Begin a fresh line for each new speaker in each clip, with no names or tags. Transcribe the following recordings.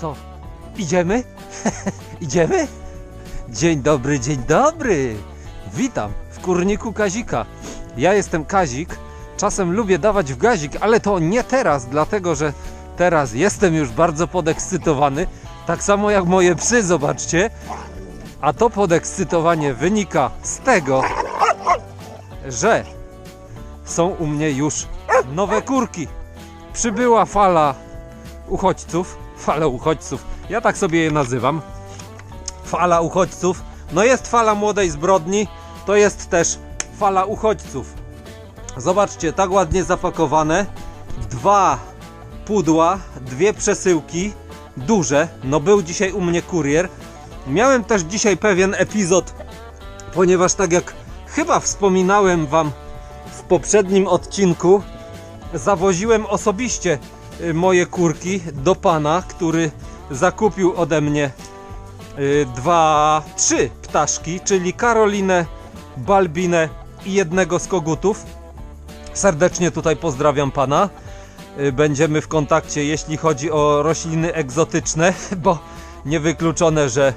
Co? Idziemy? Idziemy? Dzień dobry, dzień dobry! Witam w kurniku Kazika. Ja jestem Kazik. Czasem lubię dawać w gazik, ale to nie teraz, dlatego że teraz jestem już bardzo podekscytowany. Tak samo jak moje psy, zobaczcie. A to podekscytowanie wynika z tego, że są u mnie już nowe kurki. Przybyła fala uchodźców, fala uchodźców, ja tak sobie je nazywam. Fala uchodźców. No jest fala młodej zbrodni, to jest też fala uchodźców. Zobaczcie, tak ładnie zapakowane. Dwa pudła, dwie przesyłki, duże. No był dzisiaj u mnie kurier. Miałem też dzisiaj pewien epizod, ponieważ tak jak chyba wspominałem wam w poprzednim odcinku, zawoziłem osobiście moje kurki do pana, który zakupił ode mnie y, dwa, trzy ptaszki, czyli Karolinę, Balbinę i jednego z kogutów. Serdecznie tutaj pozdrawiam pana. Y, Będziemy w kontakcie, jeśli chodzi o rośliny egzotyczne, bo niewykluczone, że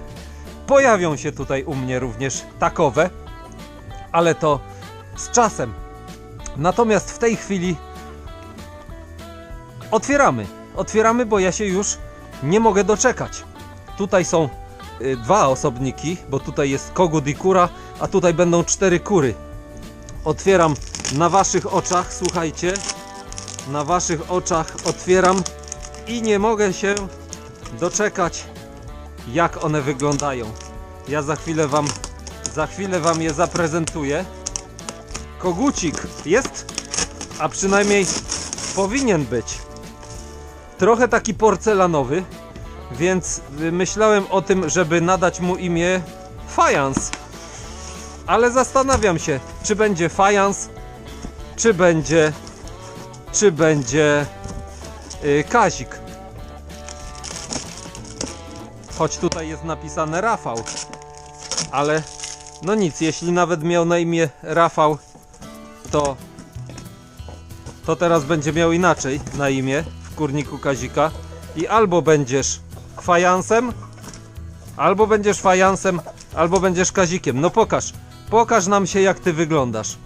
pojawią się tutaj u mnie również takowe, ale to z czasem. Natomiast w tej chwili otwieramy. Otwieramy, bo ja się już nie mogę doczekać. Tutaj są y, dwa osobniki, bo tutaj jest kogut i kura, a tutaj będą cztery kury. Otwieram na waszych oczach, słuchajcie. Na waszych oczach otwieram i nie mogę się doczekać, jak one wyglądają. Ja za chwilę wam, za chwilę wam je zaprezentuję. Kogucik jest, a przynajmniej powinien być trochę taki porcelanowy, więc y, myślałem o tym, żeby nadać mu imię Fajans. Ale zastanawiam się, czy będzie Fajans, czy będzie, czy będzie y, Kazik. Choć tutaj jest napisane Rafał, ale no nic, jeśli nawet miał na imię Rafał, to to teraz będzie miał inaczej na imię w kurniku Kazika i albo będziesz fajansem, albo będziesz fajansem, albo będziesz Kazikiem. No pokaż, pokaż nam się jak ty wyglądasz.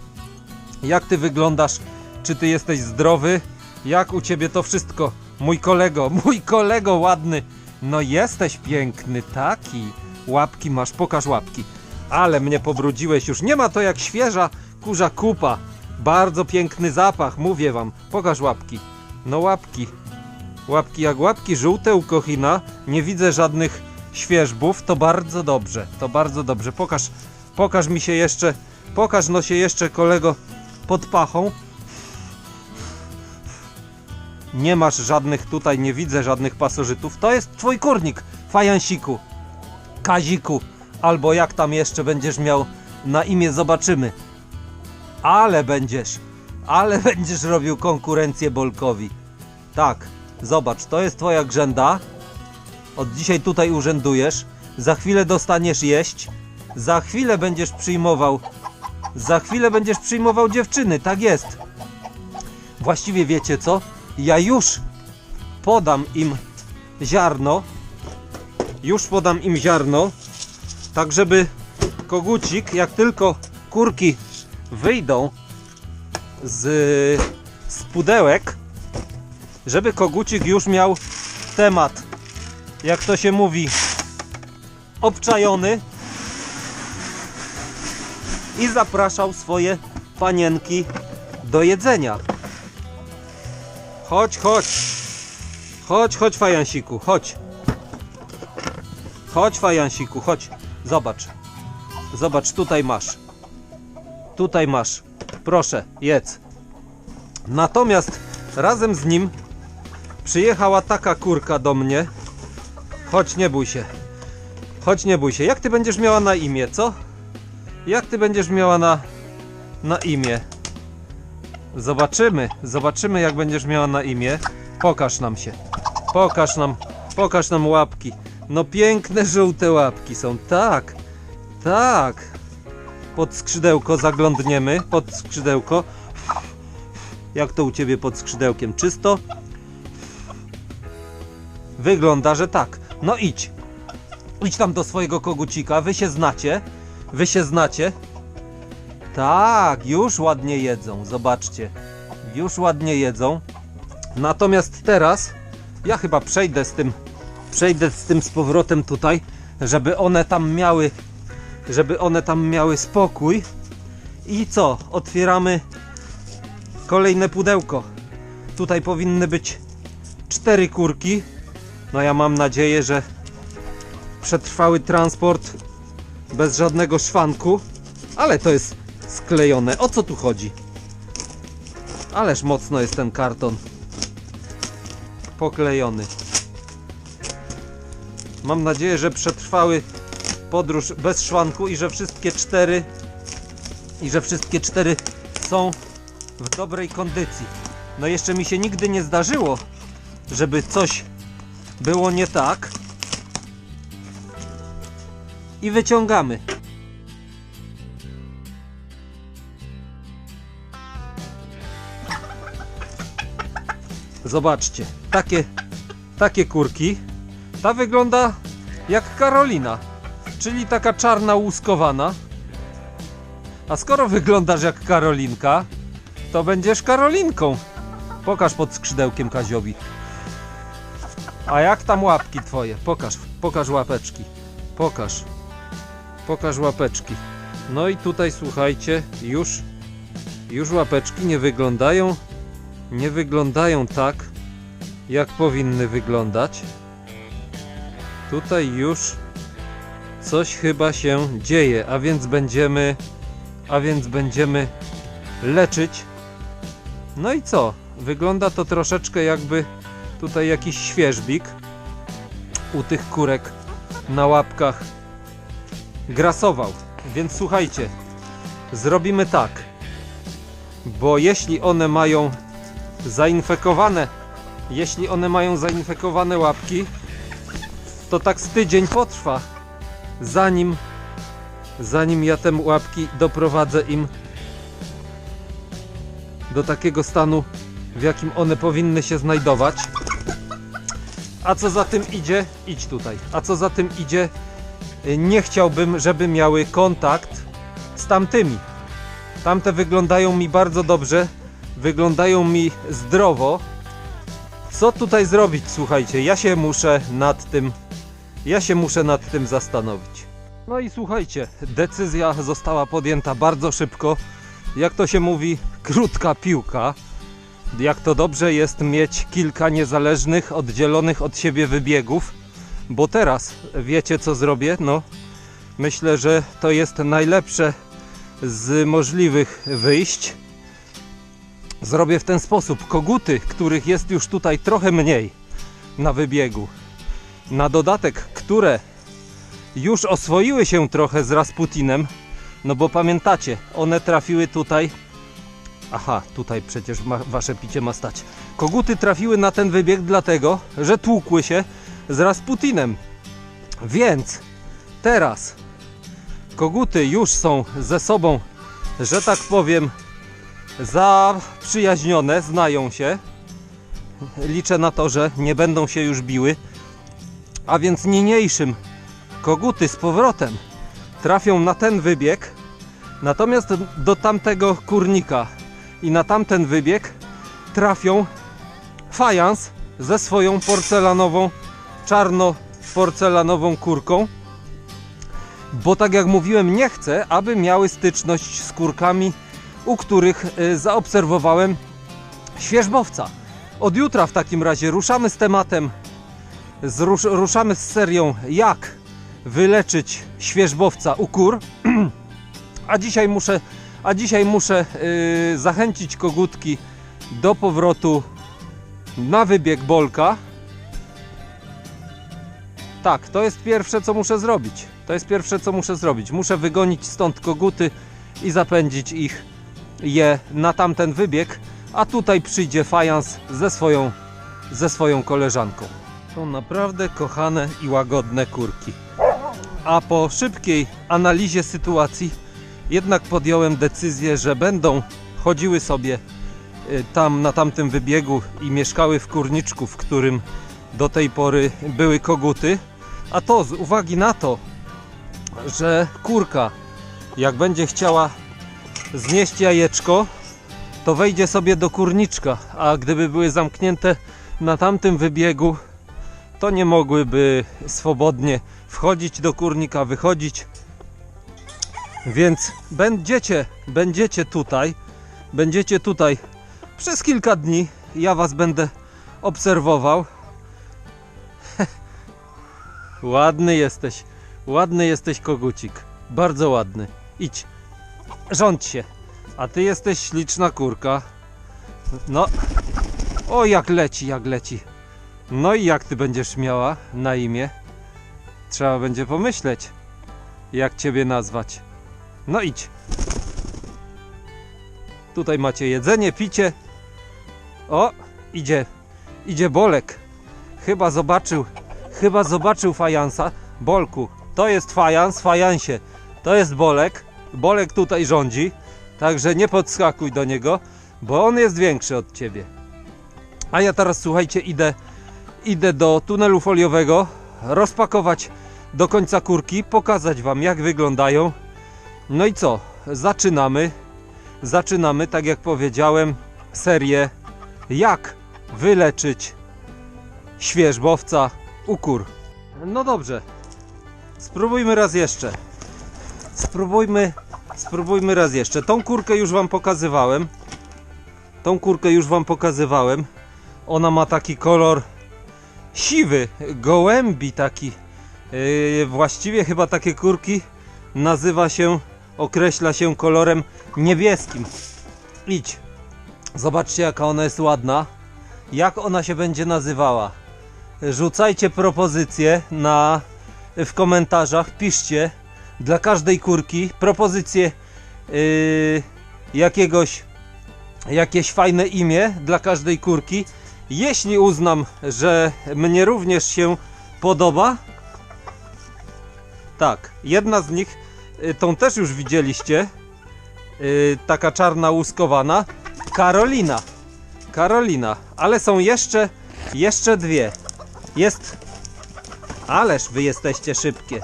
Jak ty wyglądasz, czy ty jesteś zdrowy, jak u ciebie to wszystko. Mój kolego, mój kolego ładny, no jesteś piękny, taki. Łapki masz, pokaż łapki. Ale mnie pobrudziłeś już, nie ma to jak świeża kurza kupa. Bardzo piękny zapach, mówię wam. Pokaż łapki. No łapki. Łapki jak łapki żółte u Kochina. Nie widzę żadnych świeżbów. To bardzo dobrze. To bardzo dobrze. Pokaż, pokaż mi się jeszcze. Pokaż no się jeszcze kolego pod pachą. Nie masz żadnych tutaj, nie widzę żadnych pasożytów. To jest twój kurnik, fajansiku, kaziku, albo jak tam jeszcze będziesz miał na imię, zobaczymy. Ale będziesz, ale będziesz robił konkurencję Bolkowi. Tak, zobacz, to jest twoja grzęda. Od dzisiaj tutaj urzędujesz. Za chwilę dostaniesz jeść. Za chwilę będziesz przyjmował. Za chwilę będziesz przyjmował dziewczyny, tak jest. Właściwie wiecie co? Ja już podam im ziarno. Już podam im ziarno. Tak, żeby kogucik, jak tylko kurki wyjdą z, z pudełek, żeby kogucik już miał temat, jak to się mówi, obczajony i zapraszał swoje panienki do jedzenia. Chodź, chodź. Chodź, chodź, fajansiku, chodź. Chodź, fajansiku, chodź. Zobacz. Zobacz, tutaj masz. Tutaj masz. Proszę, jedz. Natomiast razem z nim przyjechała taka kurka do mnie. Chodź, nie bój się. Chodź, nie bój się. Jak ty będziesz miała na imię, co? Jak ty będziesz miała na, na imię? Zobaczymy, zobaczymy jak będziesz miała na imię. Pokaż nam się. Pokaż nam, pokaż nam łapki. No piękne żółte łapki są, tak. Tak. Pod skrzydełko zaglądniemy, pod skrzydełko. Jak to u ciebie pod skrzydełkiem? Czysto? Wygląda, że tak. No idź. Idź tam do swojego kogucika, wy się znacie. Wy się znacie. Tak, już ładnie jedzą, zobaczcie. Już ładnie jedzą. Natomiast teraz ja chyba przejdę z tym przejdę z tym z powrotem tutaj, żeby one tam miały żeby one tam miały spokój. I co? Otwieramy kolejne pudełko. Tutaj powinny być cztery kurki. No ja mam nadzieję, że przetrwały transport bez żadnego szwanku, ale to jest sklejone. O co tu chodzi? Ależ mocno jest ten karton poklejony. Mam nadzieję, że przetrwały podróż bez szwanku i że wszystkie cztery i że wszystkie cztery są w dobrej kondycji. No jeszcze mi się nigdy nie zdarzyło, żeby coś było nie tak. I wyciągamy. Zobaczcie, takie, takie kurki. Ta wygląda jak Karolina, czyli taka czarna łuskowana. A skoro wyglądasz jak Karolinka, to będziesz Karolinką. Pokaż pod skrzydełkiem Kaziowi. A jak tam łapki twoje? Pokaż, pokaż łapeczki. Pokaż. Pokaż łapeczki. No i tutaj słuchajcie, już już łapeczki nie wyglądają nie wyglądają tak jak powinny wyglądać. Tutaj już coś chyba się dzieje, a więc będziemy a więc będziemy leczyć. No i co? Wygląda to troszeczkę jakby tutaj jakiś świeżbik u tych kurek na łapkach grasował. Więc słuchajcie, zrobimy tak. Bo jeśli one mają zainfekowane, jeśli one mają zainfekowane łapki, to tak z tydzień potrwa, zanim zanim ja te łapki doprowadzę im do takiego stanu, w jakim one powinny się znajdować. A co za tym idzie? Idź tutaj. A co za tym idzie? Y, Nie chciałbym, żeby miały kontakt z tamtymi. Tamte wyglądają mi bardzo dobrze, wyglądają mi zdrowo. Co tutaj zrobić? Słuchajcie, ja się muszę nad tym ja się muszę nad tym zastanowić. No i słuchajcie, decyzja została podjęta bardzo szybko. Jak to się mówi, krótka piłka. Jak to dobrze jest mieć kilka niezależnych, oddzielonych od siebie wybiegów. Bo teraz wiecie co zrobię? No, myślę, że to jest najlepsze z możliwych wyjść. Zrobię w ten sposób. Koguty, których jest już tutaj trochę mniej na wybiegu, na dodatek, które już oswoiły się trochę z Rasputinem, no bo pamiętacie, one trafiły tutaj. Aha, tutaj przecież ma, wasze picie ma stać. Koguty trafiły na ten wybieg dlatego, że tłukły się z Rasputinem. Więc teraz koguty już są ze sobą, że tak powiem, zaprzyjaźnione, znają się. Liczę na to, że nie będą się już biły. A więc niniejszym koguty z powrotem trafią na ten wybieg, natomiast do tamtego kurnika i na tamten wybieg trafią fajans ze swoją porcelanową, czarno-porcelanową kurką. Bo tak jak mówiłem, nie chcę, aby miały styczność z kurkami, u których y, zaobserwowałem świeżbowca. Od jutra w takim razie ruszamy z tematem, ruszamy z serią jak wyleczyć świeżbowca u kur. A dzisiaj muszę, a dzisiaj muszę yy, zachęcić kogutki do powrotu na wybieg bolka. Tak, to jest pierwsze co muszę zrobić. To jest pierwsze co muszę zrobić. Muszę wygonić stąd koguty i zapędzić ich je na tamten wybieg, a tutaj przyjdzie fajans ze swoją, ze swoją koleżanką. Są naprawdę kochane i łagodne kurki. A po szybkiej analizie sytuacji jednak podjąłem decyzję, że będą chodziły sobie y, tam na tamtym wybiegu i mieszkały w kurniczku, w którym do tej pory były koguty. A to z uwagi na to, że kurka, jak będzie chciała znieść jajeczko, to wejdzie sobie do kurniczka, a gdyby były zamknięte na tamtym wybiegu, to nie mogłyby swobodnie wchodzić do kurnika, wychodzić. Więc będziecie, będziecie tutaj, będziecie tutaj przez kilka dni. Ja was będę obserwował. ładny jesteś, ładny jesteś kogucik, bardzo ładny. Idź, rządź się. A ty jesteś śliczna kurka. No, o jak leci, jak leci. No i jak ty będziesz miała na imię? Trzeba będzie pomyśleć, jak ciebie nazwać. No idź. Tutaj macie jedzenie, picie. O, idzie, idzie Bolek. Chyba zobaczył, chyba zobaczył fajansa. Bolku, to jest fajans, fajansie. To jest Bolek. Bolek tutaj rządzi, także nie podskakuj do niego, bo on jest większy od ciebie. A ja teraz słuchajcie, idę, idę do tunelu foliowego, rozpakować do końca kurki, pokazać wam jak wyglądają. No i co? Zaczynamy. Zaczynamy, tak jak powiedziałem, serię jak wyleczyć świeżbowca u kur. No dobrze. Spróbujmy raz jeszcze. Spróbujmy, spróbujmy raz jeszcze. Tą kurkę już wam pokazywałem. Tą kurkę już wam pokazywałem. Ona ma taki kolor siwy, gołębi taki. Yy, właściwie chyba takie kurki nazywa się, określa się kolorem niebieskim. Idź. Zobaczcie jaka ona jest ładna. Jak ona się będzie nazywała? Rzucajcie propozycje na, w komentarzach, piszcie dla każdej kurki propozycje yy, jakiegoś jakieś fajne imię dla każdej kurki. Jeśli uznam, że mnie również się podoba, tak, jedna z nich, tą też już widzieliście, y, taka czarna łuskowana, Karolina. Karolina, ale są jeszcze, jeszcze dwie. Jest, ależ wy jesteście szybkie.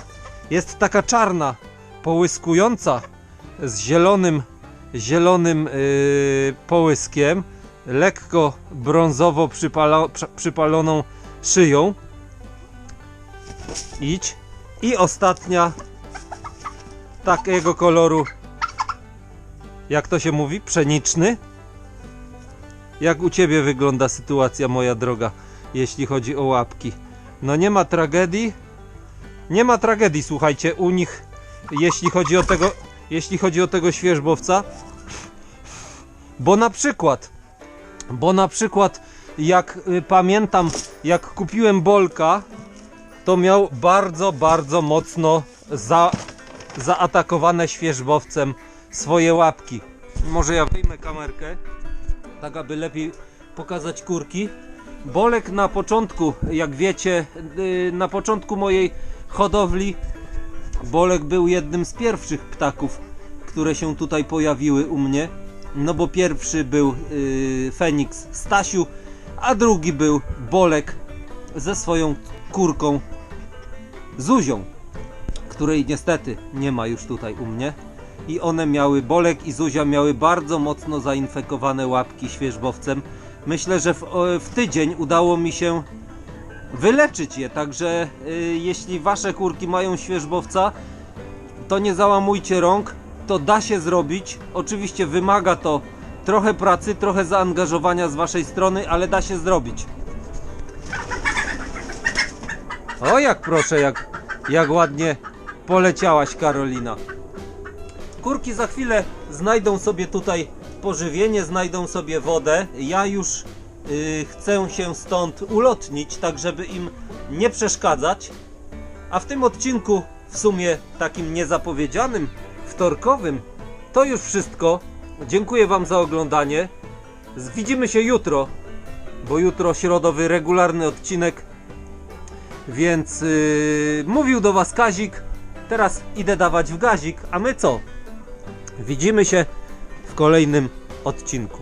Jest taka czarna, połyskująca z zielonym, zielonym yy, połyskiem, lekko brązowo przypala, przy- przypaloną szyją. Idź. I ostatnia takiego koloru, jak to się mówi, pszeniczny. Jak u Ciebie wygląda sytuacja, moja droga, jeśli chodzi o łapki? No nie ma tragedii. Nie ma tragedii, słuchajcie, u nich, jeśli chodzi o tego, jeśli chodzi o tego świeżbowca. Bo na przykład, bo na przykład, jak y, pamiętam, jak kupiłem Bolka, to miał bardzo, bardzo mocno za, zaatakowane świeżbowcem swoje łapki. Może ja wyjmę kamerkę, tak aby lepiej pokazać kurki. Bolek na początku, jak wiecie, yy, na początku mojej hodowli Bolek był jednym z pierwszych ptaków, które się tutaj pojawiły u mnie. No bo pierwszy był yy, Feniks Stasiu, a drugi był Bolek ze swoją kurką Zuzią, której niestety nie ma już tutaj u mnie. I one miały, Bolek i Zuzia miały bardzo mocno zainfekowane łapki świeżbowcem. Myślę, że w, w tydzień udało mi się wyleczyć je, także y, jeśli wasze kurki mają świeżbowca, to nie załamujcie rąk, to da się zrobić. Oczywiście wymaga to trochę pracy, trochę zaangażowania z waszej strony, ale da się zrobić. O jak proszę, jak, jak ładnie poleciałaś Karolina. Kurki za chwilę znajdą sobie tutaj pożywienie, znajdą sobie wodę. Ja już y, chcę się stąd ulotnić, tak żeby im nie przeszkadzać. A w tym odcinku, w sumie takim niezapowiedzianym, wtorkowym, to już wszystko. Dziękuję Wam za oglądanie. Widzimy się jutro, bo jutro środowy regularny odcinek. Więc yy, mówił do Was Kazik. Teraz idę dawać w gazik, a my co? Widzimy się w kolejnym odcinku.